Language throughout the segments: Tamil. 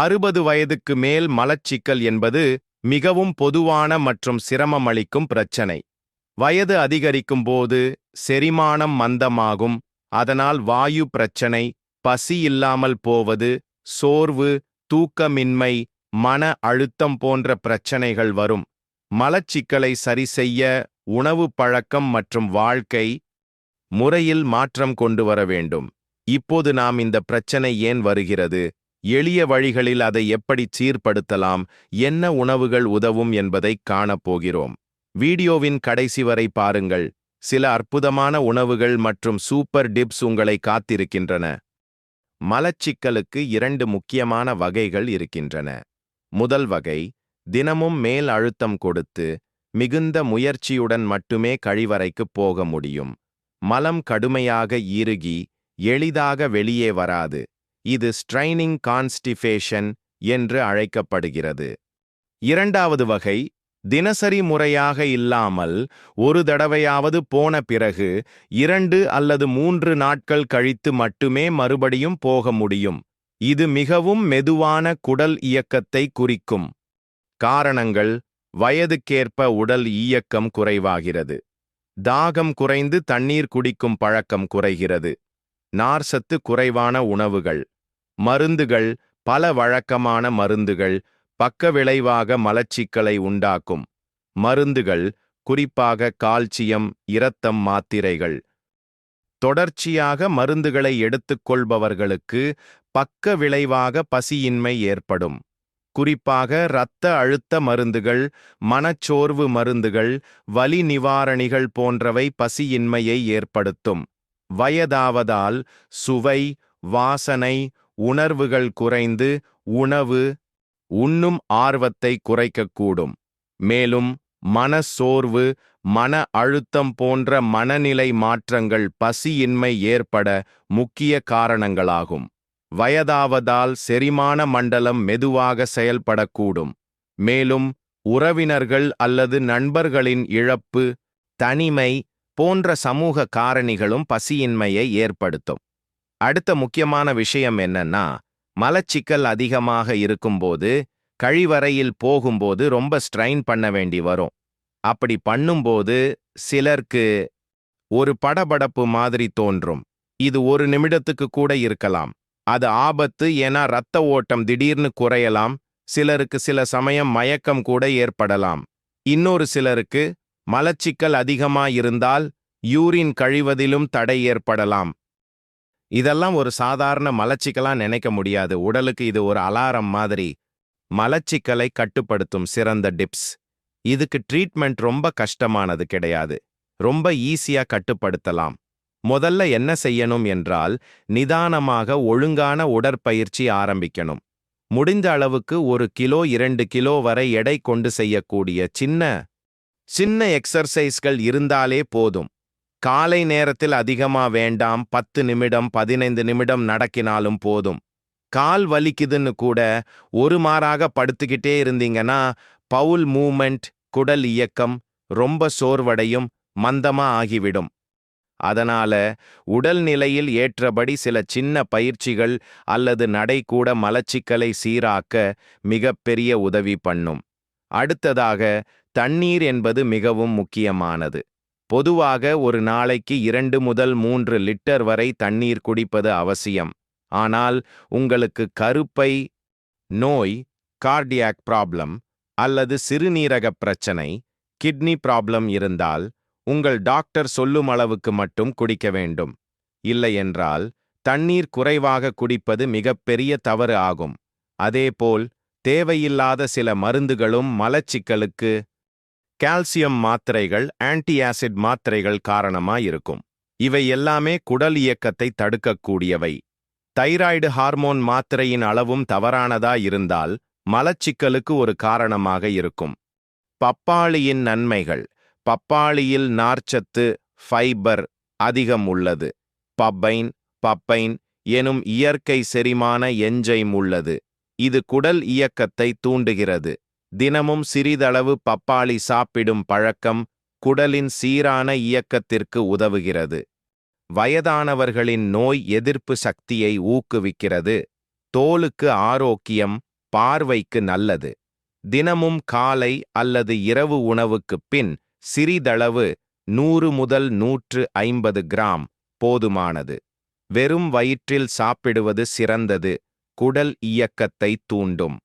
அறுபது வயதுக்கு மேல் மலச்சிக்கல் என்பது மிகவும் பொதுவான மற்றும் சிரமமளிக்கும் பிரச்சனை. வயது அதிகரிக்கும் போது செரிமானம் மந்தமாகும் அதனால் வாயு பிரச்சனை பசி இல்லாமல் போவது சோர்வு தூக்கமின்மை மன அழுத்தம் போன்ற பிரச்சனைகள் வரும். மலச்சிக்கலை சரிசெய்ய உணவு பழக்கம் மற்றும் வாழ்க்கை முறையில் மாற்றம் கொண்டு வர வேண்டும். இப்போது நாம் இந்த பிரச்சனை ஏன் வருகிறது? எளிய வழிகளில் அதை எப்படி சீர்படுத்தலாம் என்ன உணவுகள் உதவும் என்பதை காணப்போகிறோம். வீடியோவின் கடைசி வரை பாருங்கள். சில அற்புதமான உணவுகள் மற்றும் சூப்பர் டிப்ஸ் உங்களை காத்திருக்கின்றன. மலச்சிக்கலுக்கு இரண்டு முக்கியமான வகைகள் இருக்கின்றன. முதல் வகை தினமும் மேல் அழுத்தம் கொடுத்து மிகுந்த முயற்சியுடன் மட்டுமே கழிவறைக்குப் போக முடியும். மலம் கடுமையாக இறுகி எளிதாக வெளியே வராது. இது ஸ்ட்ரைனிங் கான்ஸ்டிஃபேஷன் என்று அழைக்கப்படுகிறது. இரண்டாவது வகை தினசரி முறையாக இல்லாமல் ஒரு தடவையாவது போன பிறகு இரண்டு அல்லது மூன்று நாட்கள் கழித்து மட்டுமே மறுபடியும் போக முடியும். இது மிகவும் மெதுவான குடல் இயக்கத்தை குறிக்கும். காரணங்கள் வயதுக்கேற்ப உடல் இயக்கம் குறைவாகிறது. தாகம் குறைந்து தண்ணீர் குடிக்கும் பழக்கம் குறைகிறது. நார்சத்து குறைவான உணவுகள். மருந்துகள் பல வழக்கமான மருந்துகள் பக்க விளைவாக மலச்சிக்கலை உண்டாக்கும். மருந்துகள் குறிப்பாக கால்சியம் இரத்தம் மாத்திரைகள். தொடர்ச்சியாக மருந்துகளை எடுத்துக்கொள்பவர்களுக்கு பக்க விளைவாக பசியின்மை ஏற்படும். குறிப்பாக இரத்த அழுத்த மருந்துகள் மனச்சோர்வு மருந்துகள் வலி நிவாரணிகள் போன்றவை பசியின்மையை ஏற்படுத்தும். வயதாவதால் சுவை வாசனை உணர்வுகள் குறைந்து உணவு உண்ணும் ஆர்வத்தை குறைக்கக்கூடும். மேலும் மனச்சோர்வு மன அழுத்தம் போன்ற மனநிலை மாற்றங்கள் பசியின்மை ஏற்பட முக்கிய காரணங்களாகும். வயதாவதால் செரிமான மண்டலம் மெதுவாக செயல்படக்கூடும். மேலும் உறவினர்கள் அல்லது நண்பர்களின் இழப்பு தனிமை போன்ற சமூக காரணிகளும் பசியின்மையை ஏற்படுத்தும். அடுத்த முக்கியமான விஷயம் என்னன்னா மலச்சிக்கல் அதிகமாக இருக்கும்போது கழிவறையில் போகும்போது ரொம்ப ஸ்ட்ரைன் பண்ண வேண்டி வரும். அப்படி பண்ணும்போது சிலருக்கு ஒரு படபடப்பு மாதிரி தோன்றும். இது ஒரு நிமிடத்துக்கு கூட இருக்கலாம். அது ஆபத்து ஏன்னா இரத்த ஓட்டம் திடீர்னு குறையலாம். சிலருக்கு சில சமயம் மயக்கம் கூட ஏற்படலாம். இன்னொரு சிலருக்கு மலச்சிக்கல் அதிகமா இருந்தால் யூரின் கழிவதிலும் தடை ஏற்படலாம். இதெல்லாம் ஒரு சாதாரண மலச்சிக்கலா நினைக்க முடியாது. உடலுக்கு இது ஒரு அலாரம் மாதிரி. மலச்சிக்கலை கட்டுப்படுத்தும் சிறந்த டிப்ஸ். இதுக்கு ட்ரீட்மெண்ட் ரொம்ப கஷ்டமானது கிடையாது. ரொம்ப ஈஸியா கட்டுப்படுத்தலாம். முதல்ல என்ன செய்யணும் என்றால் நிதானமாக ஒழுங்கான உடற்பயிற்சி ஆரம்பிக்கணும். முடிந்த அளவுக்கு ஒரு கிலோ இரண்டு கிலோ வரை எடை கொண்டு செய்யக்கூடிய சின்ன சின்ன எக்ஸர்சைஸ்கள் இருந்தாலே போதும். காலை நேரத்தில் அதிகமா வேண்டாம் பத்து நிமிடம் பதினைந்து நிமிடம் நடக்கினாலும் போதும். கால் வலிக்குதுன்னு கூட ஒரு மாறாக படுத்துக்கிட்டே இருந்தீங்கன்னா பவுல் மூமெண்ட் குடல் இயக்கம் ரொம்ப சோர்வடையும் மந்தமா ஆகிவிடும். அதனால உடல்நிலையில் ஏற்றபடி சில சின்ன பயிற்சிகள் அல்லது நடை கூட மலச்சிக்கலை சீராக்க மிகப்பெரிய உதவி பண்ணும். அடுத்ததாக தண்ணீர் என்பது மிகவும் முக்கியமானது. பொதுவாக ஒரு நாளைக்கு இரண்டு முதல் மூன்று லிட்டர் வரை தண்ணீர் குடிப்பது அவசியம். ஆனால் உங்களுக்கு கருப்பை நோய் கார்டியாக் ப்ராப்ளம் அல்லது சிறுநீரக பிரச்சனை கிட்னி ப்ராப்ளம் இருந்தால் உங்கள் டாக்டர் சொல்லும் அளவுக்கு மட்டும் குடிக்க வேண்டும். இல்லையென்றால் தண்ணீர் குறைவாக குடிப்பது மிகப்பெரிய தவறு ஆகும். அதேபோல் தேவையில்லாத சில மருந்துகளும் மலச்சிக்கலுக்கு கால்சியம் மாத்திரைகள் ஆன்டி ஆசிட் மாத்திரைகள் காரணமா இருக்கும் இவை எல்லாமே குடல் இயக்கத்தை தடுக்கக்கூடியவை. தைராய்டு ஹார்மோன் மாத்திரையின் அளவும் தவறானதா இருந்தால் மலச்சிக்கலுக்கு ஒரு காரணமாக இருக்கும். பப்பாளியின் நன்மைகள். பப்பாளியில் நார்ச்சத்து ஃபைபர் அதிகம் உள்ளது. பப்பைன் பப்பைன் எனும் இயற்கை செரிமான என்ஜைம் உள்ளது. இது குடல் இயக்கத்தை தூண்டுகிறது. தினமும் சிறிதளவு பப்பாளி சாப்பிடும் பழக்கம் குடலின் சீரான இயக்கத்திற்கு உதவுகிறது. வயதானவர்களின் நோய் எதிர்ப்பு சக்தியை ஊக்குவிக்கிறது. தோலுக்கு ஆரோக்கியம் பார்வைக்கு நல்லது. தினமும் காலை அல்லது இரவு உணவுக்குப் பின் சிறிதளவு நூறு முதல் நூற்று ஐம்பது கிராம் போதுமானது. வெறும் வயிற்றில் சாப்பிடுவது சிறந்தது. குடல் இயக்கத்தை தூண்டும்.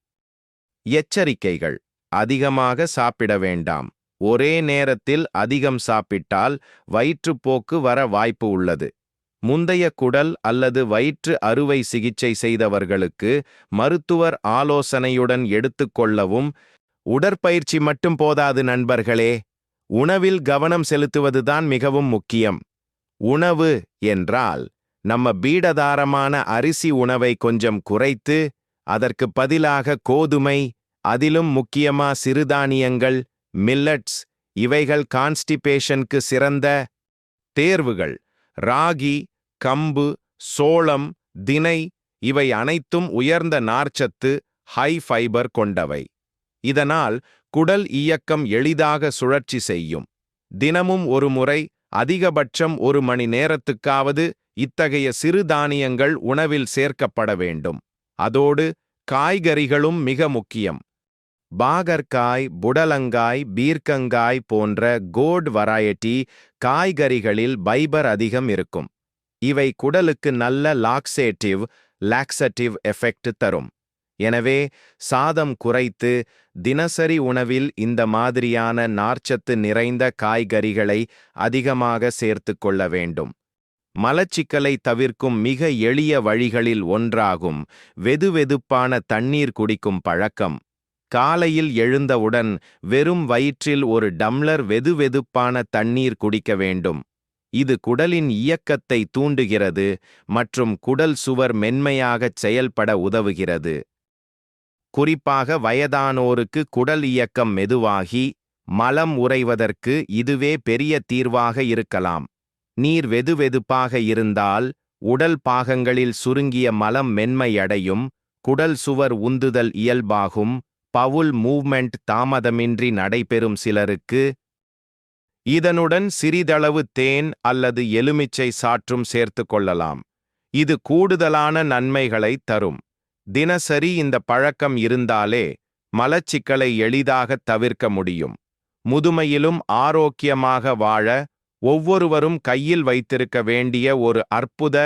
எச்சரிக்கைகள். அதிகமாக சாப்பிட வேண்டாம். ஒரே நேரத்தில் அதிகம் சாப்பிட்டால் வயிற்றுப்போக்கு வர வாய்ப்பு உள்ளது. முந்தைய குடல் அல்லது வயிற்று அறுவை சிகிச்சை செய்தவர்களுக்கு மருத்துவர் ஆலோசனையுடன் எடுத்துக்கொள்ளவும் உடற்பயிற்சி மட்டும் போதாது நண்பர்களே. உணவில் கவனம் செலுத்துவதுதான் மிகவும் முக்கியம். உணவு என்றால் நம்ம பீடதாரமான அரிசி உணவை கொஞ்சம் குறைத்து அதற்கு பதிலாக கோதுமை அதிலும் முக்கியமா சிறுதானியங்கள் மில்லட்ஸ் இவைகள் கான்ஸ்டிபேஷனுக்கு சிறந்த தேர்வுகள். ராகி கம்பு சோளம் தினை இவை அனைத்தும் உயர்ந்த நார்ச்சத்து ஹை ஃபைபர் கொண்டவை. இதனால் குடல் இயக்கம் எளிதாக சுழற்சி செய்யும். தினமும் ஒரு முறை அதிகபட்சம் ஒரு மணி நேரத்துக்காவது இத்தகைய சிறுதானியங்கள் உணவில் சேர்க்கப்பட வேண்டும். அதோடு காய்கறிகளும் மிக முக்கியம். பாகற்காய் புடலங்காய் பீர்க்கங்காய் போன்ற கோட் வராயட்டி காய்கறிகளில் பைபர் அதிகம் இருக்கும். இவை குடலுக்கு நல்ல லாக்ஸேட்டிவ் லாக்ஸட்டிவ் எஃபெக்ட் தரும். எனவே சாதம் குறைத்து தினசரி உணவில் இந்த மாதிரியான நார்ச்சத்து நிறைந்த காய்கறிகளை அதிகமாக சேர்த்து கொள்ள வேண்டும். மலச்சிக்கலை தவிர்க்கும் மிக எளிய வழிகளில் ஒன்றாகும். வெதுவெதுப்பான தண்ணீர் குடிக்கும் பழக்கம். காலையில் எழுந்தவுடன் வெறும் வயிற்றில் ஒரு டம்ளர் வெதுவெதுப்பான தண்ணீர் குடிக்க வேண்டும். இது குடலின் இயக்கத்தை தூண்டுகிறது மற்றும் குடல் சுவர் மென்மையாகச் செயல்பட உதவுகிறது. குறிப்பாக வயதானோருக்கு குடல் இயக்கம் மெதுவாகி மலம் உறைவதற்கு இதுவே பெரிய தீர்வாக இருக்கலாம். நீர் வெதுவெதுப்பாக இருந்தால் உடல் பாகங்களில் சுருங்கிய மலம் மென்மையடையும் குடல் சுவர் உந்துதல் இயல்பாகும் பவுல் மூவ்மெண்ட் தாமதமின்றி நடைபெறும் சிலருக்கு இதனுடன் சிறிதளவு தேன் அல்லது எலுமிச்சை சாற்றும் சேர்த்து கொள்ளலாம். இது கூடுதலான நன்மைகளை தரும். தினசரி இந்த பழக்கம் இருந்தாலே மலச்சிக்கலை எளிதாக தவிர்க்க முடியும். முதுமையிலும் ஆரோக்கியமாக வாழ ஒவ்வொருவரும் கையில் வைத்திருக்க வேண்டிய ஒரு அற்புத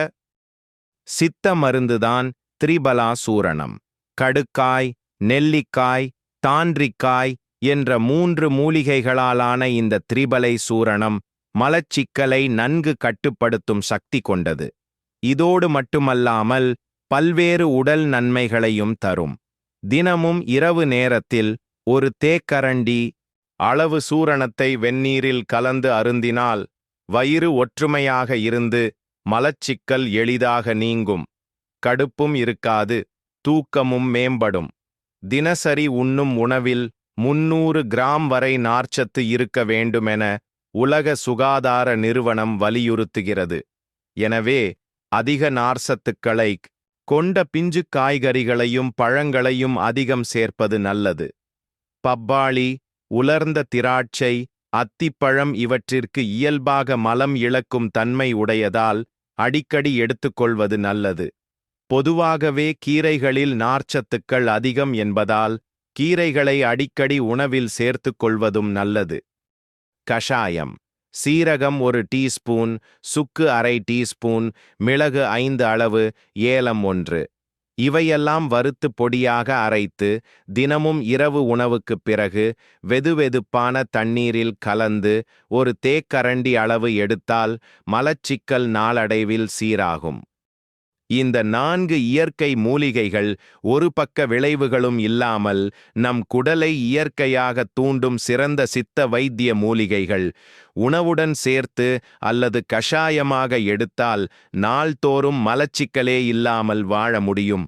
சித்த மருந்துதான் திரிபலா சூரணம் கடுக்காய் நெல்லிக்காய் தான்றிக்காய் என்ற மூன்று மூலிகைகளாலான இந்த திரிபலை சூரணம் மலச்சிக்கலை நன்கு கட்டுப்படுத்தும் சக்தி கொண்டது. இதோடு மட்டுமல்லாமல் பல்வேறு உடல் நன்மைகளையும் தரும். தினமும் இரவு நேரத்தில் ஒரு தேக்கரண்டி அளவு சூரணத்தை வெந்நீரில் கலந்து அருந்தினால் வயிறு ஒற்றுமையாக இருந்து மலச்சிக்கல் எளிதாக நீங்கும். கடுப்பும் இருக்காது தூக்கமும் மேம்படும். தினசரி உண்ணும் உணவில் முன்னூறு கிராம் வரை நார்ச்சத்து இருக்க வேண்டுமென உலக சுகாதார நிறுவனம் வலியுறுத்துகிறது. எனவே அதிக நார்ச்சத்துக்களை கொண்ட பிஞ்சு காய்கறிகளையும் பழங்களையும் அதிகம் சேர்ப்பது நல்லது. பப்பாளி உலர்ந்த திராட்சை அத்திப்பழம் இவற்றிற்கு இயல்பாக மலம் இழக்கும் தன்மை உடையதால் அடிக்கடி எடுத்துக்கொள்வது நல்லது. பொதுவாகவே கீரைகளில் நார்ச்சத்துக்கள் அதிகம் என்பதால் கீரைகளை அடிக்கடி உணவில் சேர்த்துக் கொள்வதும் நல்லது. கஷாயம். சீரகம் ஒரு டீஸ்பூன் சுக்கு அரை டீஸ்பூன் மிளகு ஐந்து அளவு ஏலம் ஒன்று. இவையெல்லாம் வறுத்து பொடியாக அரைத்து தினமும் இரவு உணவுக்குப் பிறகு வெதுவெதுப்பான தண்ணீரில் கலந்து ஒரு தேக்கரண்டி அளவு எடுத்தால் மலச்சிக்கல் நாளடைவில் சீராகும். இந்த நான்கு இயற்கை மூலிகைகள் ஒரு பக்க விளைவுகளும் இல்லாமல் நம் குடலை இயற்கையாக தூண்டும் சிறந்த சித்த வைத்திய மூலிகைகள். உணவுடன் சேர்த்து அல்லது கஷாயமாக எடுத்தால் நாள்தோறும் மலச்சிக்கலே இல்லாமல் வாழ முடியும்.